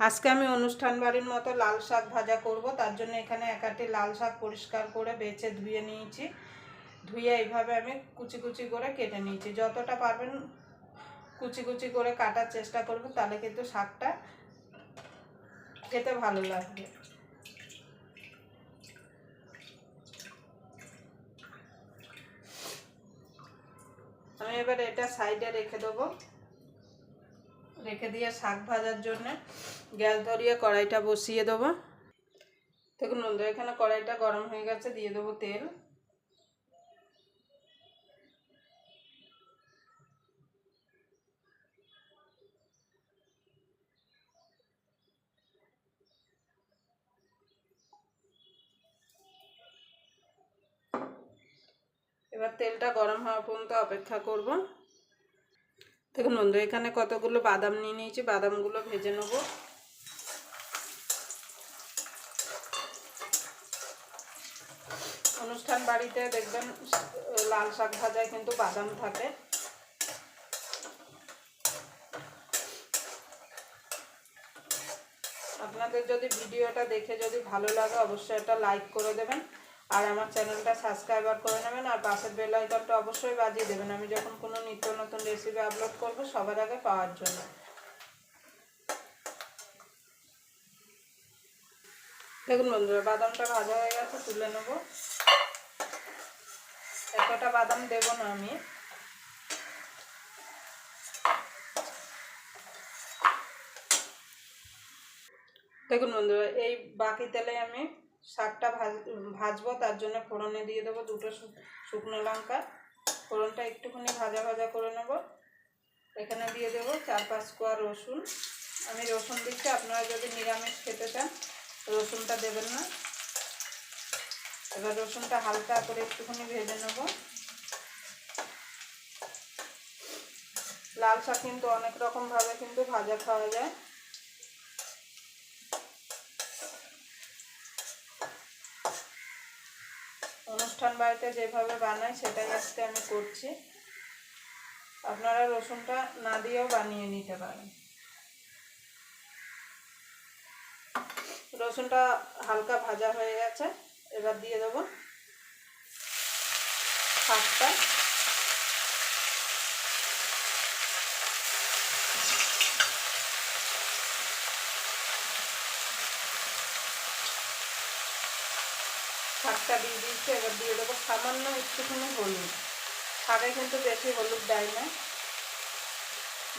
আজকে আমি অনুষ্ঠান বাড়ির মতো লাল শাক ভাজা করব, তার জন্য এখানে একাটি লাল শাক পরিষ্কার করে বেছে ধুয়ে নিয়েছি। ধুয়ে এইভাবে আমি কুচি কুচি করে কেটে নিয়েছি। যতটা পারবেন কুচি কুচি করে কাটার চেষ্টা করবেন, তাহলে কিন্তু শাকটা খেতে ভালো লাগবে। আমি এবার এটা সাইডে রেখে দেবো। রেখে দিয়ে শাক ভাজার জন্য গ্যাস ধরিয়ে কড়াইটা বসিয়ে দেবো। দেখুন বন্ধু, এখানে কড়াইটা গরম হয়ে গেছে, দিয়ে দেবো তেল। এবার তেলটা গরম হওয়া পর্যন্ত অপেক্ষা করব। দেখুন বন্ধু, এখানে কতগুলো বাদাম নিয়ে নিয়েছি, বাদামগুলো ভেজে নেব। অনুষ্ঠান বাড়িতে দেখবেন, লাল শাক ভাজায় কিন্তু বাদাম থাকে। আপনাদের যদি ভিডিওটা দেখে যদি ভালো লাগে, অবশ্যই একটা লাইক করে দেবেন। আর আমার চ্যানেলটা সাবস্ক্রাইবার করে নেবেন, আর পাশের বেল আইকনটা অবশ্যই বাজিয়ে দেবেন। আমি যখন কোনো নিত্য নতুন রেসিপি আপলোড করব সবার আগে পাওয়ার জন্য। দেখুন বন্ধুরা, বাদামটা ভাজা হয়ে গেছে, তুলে নেব। এতটা বাদাম দেব না আমি। দেখুন বন্ধুরা, এই বাকি তেলে আমি শাকটা ভাজ, ভাজবো, তার জন্য ফোড়নে দিয়ে দেবো দুটো শুকনো লঙ্কা। ফোড়নটা একটুখানি ভাজা ভাজা করে নেব। এখানে দিয়ে দেবো চার পাঁচ কোয়া রসুন। আমি রসুন দিচ্ছি, আপনারা যদি নিরামিষ খেতে চান, রসুনটা দেবেন না। এবার রসুনটা হালকা করে একটুখানি ভেজে নেব। লাল শাক কিন্তু অনেক রকমভাবে কিন্তু ভাজা খাওয়া যায়। অনুষ্ঠান বাড়িতে যেভাবে বানাই, সেটাই আজকে আমি করছি। আপনারা রসুনটা না দিয়েও বানিয়ে নিতে পারেন। রসুনটা হালকা ভাজা হয়ে গেছে, এবার দিয়ে দেবো। শাকটা শাকটা দিয়ে দিয়েছি, এবার দিয়ে দেবো। সামান্য একটুখানি হলুদ। শাকে কিন্তু বেশি হলুদ দেয় না।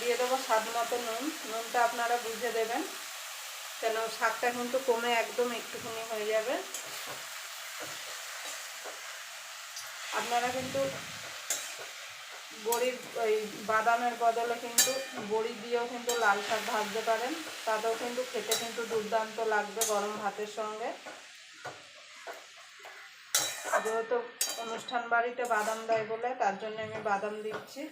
দিয়ে দেবো স্বাদ মতো নুন। নুনটা আপনারা বুঝে দেবেন। কেন শাকটা কিন্তু কমে একদম একটুখানি হয়ে যাবে। আপনারা কিন্তু বড়ির ওই বাদামের বদলে কিন্তু বড়ি দিয়েও কিন্তু লাল শাক ভাজতে পারেন। তাতেও কিন্তু খেতে কিন্তু দুর্দান্ত লাগবে গরম ভাতের সঙ্গে। যেহেতু অনুষ্ঠান বাড়িতে বাদাম দেয় বলে, তার জন্য আমি বাদাম দিচ্ছি।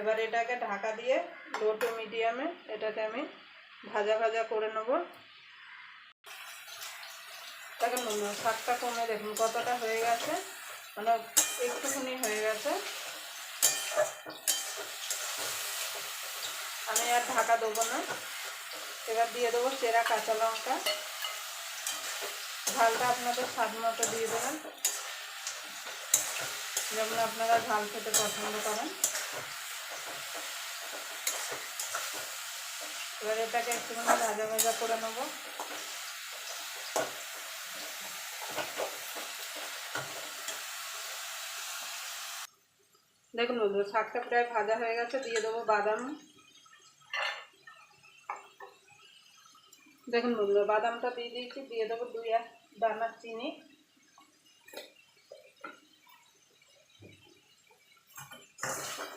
এবার এটাকে ঢাকা দিয়ে লো টু মিডিয়ামে এটাকে আমি ভাজা ভাজা করে নেব। তাকে শাকটা কমে, দেখুন কতটা হয়ে গেছে। মানে একটুখানি হয়ে গেছে। আমি আর ঢাকা দেবো না। এবার দিয়ে দেবো চেরা কাঁচা লঙ্কা। ঝালটা আপনাদের স্বাদ মতো দিয়ে দেবেন। যেমন আপনারা ঝাল খেতে পছন্দ করেন। এবার এটাকে একটুখানি ভাজা ভাজা করে নেব। দেখুন বন্ধু, শাকটা প্রায় ভাজা হয়ে গেছে, দিয়ে দেবো বাদাম। দেখুন বন্ধু, বাদামটা দিয়ে দিয়েছি, দিয়ে দেবো দুই এক দানা চিনি।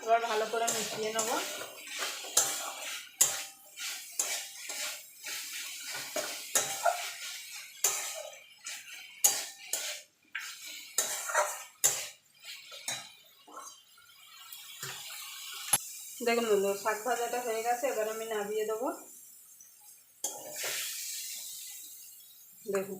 এবার ভালো করে মিশিয়ে নেব। দেখুন বন্ধু শাক ভাজাটা হয়ে গেছে, এবার আমি নামিয়ে দেবো। দেখুন।